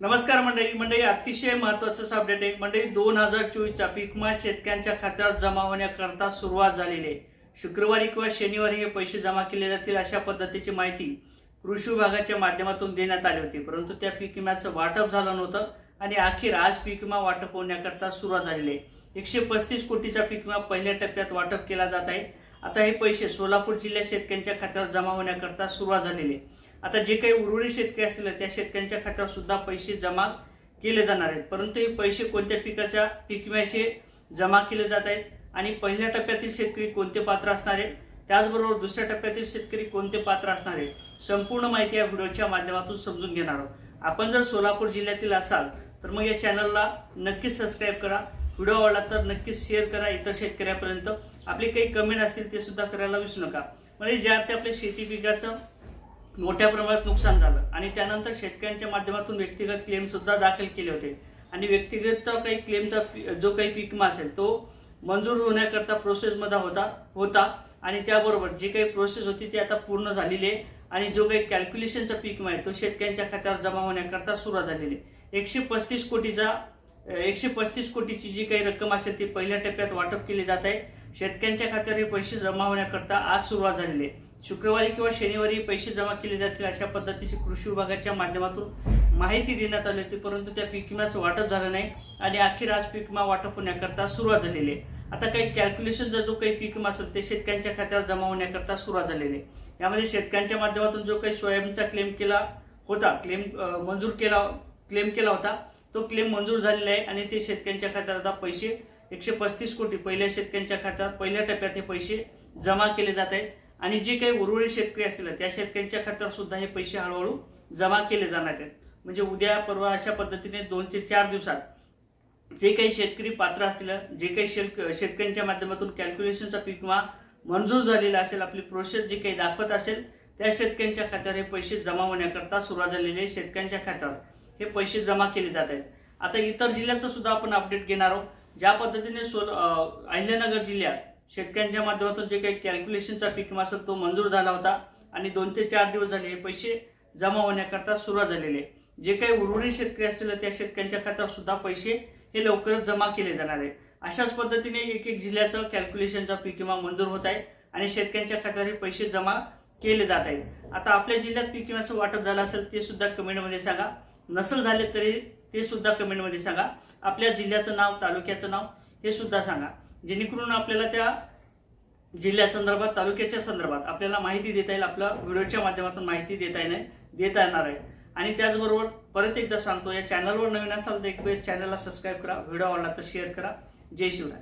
नमस्कार मंडळी. मंडळी अतिशय महत्वाचं अपडेट आहे. मंडळी दोन हजार चोवीसचा पीकमा शेतकऱ्यांच्या खात्यावर जमा होण्याकरता सुरुवात झालेली आहे. शुक्रवारी किंवा शनिवारी हे पैसे जमा केले जातील अशा पद्धतीची माहिती कृषी विभागाच्या माध्यमातून देण्यात आली होती. परंतु त्या पीक विम्याचं वाटप झालं नव्हतं आणि अखेर आज पीक विमा वाटप होण्याकरता सुरुवात झालेली आहे. एकशे पस्तीस कोटीचा पीक विमा पहिल्या टप्प्यात वाटप केला जात आहे. आता हे पैसे सोलापूर जिल्ह्यात शेतकऱ्यांच्या खात्यावर जमा होण्याकरता सुरुवात झालेली आहे. आता जे काही उर्वरित शेतकरी असतील त्या शेतकऱ्यांच्या खात्यावर सुद्धा पैसे जमा केले जाणार आहेत. परंतु हे पैसे कोणत्या पिकाच्या पीक विम्याचे जमा केले जात आहेत? आणि पहिल्या टप्प्यातील शेतकरी कोणते पात्र असणार आहेत? त्याचबरोबर दुसऱ्या टप्प्यातील शेतकरी कोणते पात्र असणार आहेत? संपूर्ण माहिती या व्हिडिओच्या माध्यमातून समजून घेणार आहोत. आपण जर सोलापूर जिल्ह्यातील असाल तर मग या चॅनलला नक्कीच सबस्क्राईब करा. व्हिडिओ आवडला तर नक्कीच शेअर करा इतर शेतकऱ्यापर्यंत. आपले काही कमेंट असतील ते सुद्धा करायला विसरू नका. म्हणजे ज्या ते आपल्या शेती पिकाचं मोठ्या प्रमाणात नुकसान झालं. आणि त्यानंतर शेतकऱ्यांच्या माध्यमातून व्यक्तिगत क्लेम सुद्धा दाखल केले होते. आणि व्यक्तिगतचा काही क्लेमचा जो काही पिकमा असेल तो मंजूर होण्याकरता प्रोसेसमध्ये होता होता. आणि त्याबरोबर जी काही प्रोसेस होती ती आता पूर्ण झालेली आहे. आणि जो काही कॅल्क्युलेशनचा पीक आहे तो शेतकऱ्यांच्या खात्यावर जमा होण्याकरता सुरुवात झालेली आहे. एकशे पस्तीस कोटीचा एकशे पस्तीस कोटीची जी काही रक्कम असेल ती पहिल्या टप्प्यात वाटप केली जात आहे. शेतकऱ्यांच्या खात्यावर हे पैसे जमा होण्याकरता आज सुरुवात झालेली आहे. शुक्रवारी किंवा शनिवारी पैसे जमा केले जातील अशा पद्धतीची कृषी विभागाच्या माध्यमातून माहिती देण्यात आली होती परंतु त्या पीक विम्याचं वाटप झालं नाही आणि अखेर आज पीक विमा वाटप होण्याकरता सुरुवात झालेली आहे. आता काही कॅल्क्युलेशनचा जो काही पीक विमा असेल ते शेतकऱ्यांच्या खात्यावर जमा होण्याकरता सुरुवात झालेली आहे. यामध्ये शेतकऱ्यांच्या माध्यमातून जो काही सोयाबीनचा क्लेम केला होता क्लेम मंजूर केला क्लेम केला होता तो क्लेम मंजूर झालेला आहे आणि ते शेतकऱ्यांच्या खात्यात आता पैसे एकशे पस्तीस कोटी पहिल्या शेतकऱ्यांच्या खात्यात पहिल्या टप्प्यात हे पैसे जमा केले जात आहेत. आणि जे काही उर्वरित शेतकरी असतील त्या शेतकऱ्यांच्या खात्यावर सुद्धा हे पैसे हळूहळू जमा केले जाणार आहेत. म्हणजे उद्या परवा अशा पद्धतीने दोन ते चार दिवसात जे काही शेतकरी पात्र असतील जे काही शेत शेतकऱ्यांच्या माध्यमातून कॅल्क्युलेशनचा पीक विमा मंजूर झालेला असेल आपली प्रोसेस जे काही दाखवत असेल त्या शेतकऱ्यांच्या खात्यावर हे पैसे जमा होण्याकरता सुरुवात झालेली आहे शेतकऱ्यांच्या खात्यावर. हे पैसे जमा केले जात आहेत. आता इतर जिल्ह्याचं सुद्धा आपण अपडेट घेणार आहोत. ज्या पद्धतीने सोल अहिल्यानगर जिल्ह्यात शेतकऱ्यांच्या माध्यमातून जे काही कॅल्क्युलेशनचा पीक विमा असेल तो मंजूर झाला होता आणि दोन ते चार दिवस झाले हे पैसे जमा होण्याकरता सुरुवात झालेली आहे. जे काही उर्वरित शेतकरी असतील त्या शेतकऱ्यांच्या खात्यावर सुद्धा पैसे हे लवकरच जमा केले जाणार आहे अशाच पद्धतीने एक एक जिल्ह्याचं कॅल्क्युलेशनचा पीक विमा मंजूर होत आहे आणि शेतकऱ्यांच्या खात्यावर हे पैसे जमा केले जात आहेत. आता आपल्या जिल्ह्यात पीक विम्याचं वाटप झालं असेल ते सुद्धा कमेंटमध्ये सांगा. नसेल झाले तरी ते सुद्धा कमेंटमध्ये सांगा. आपल्या जिल्ह्याचं नाव तालुक्याचं नाव हे सुद्धा सांगा. जेणेकरून आपल्याला त्या जिल्ह्यासंदर्भात तालुक्याच्या संदर्भात आपल्याला माहिती देता येईल. आपल्या व्हिडिओच्या माध्यमातून माहिती देता येणे देता येणार आहे. आणि त्याचबरोबर परत एकदा सांगतो या चॅनलवर नवीन असाल तर एक वेळेस चॅनलला सबस्क्राईब करा. व्हिडिओ आवडला तर शेअर करा. जय शिवराय.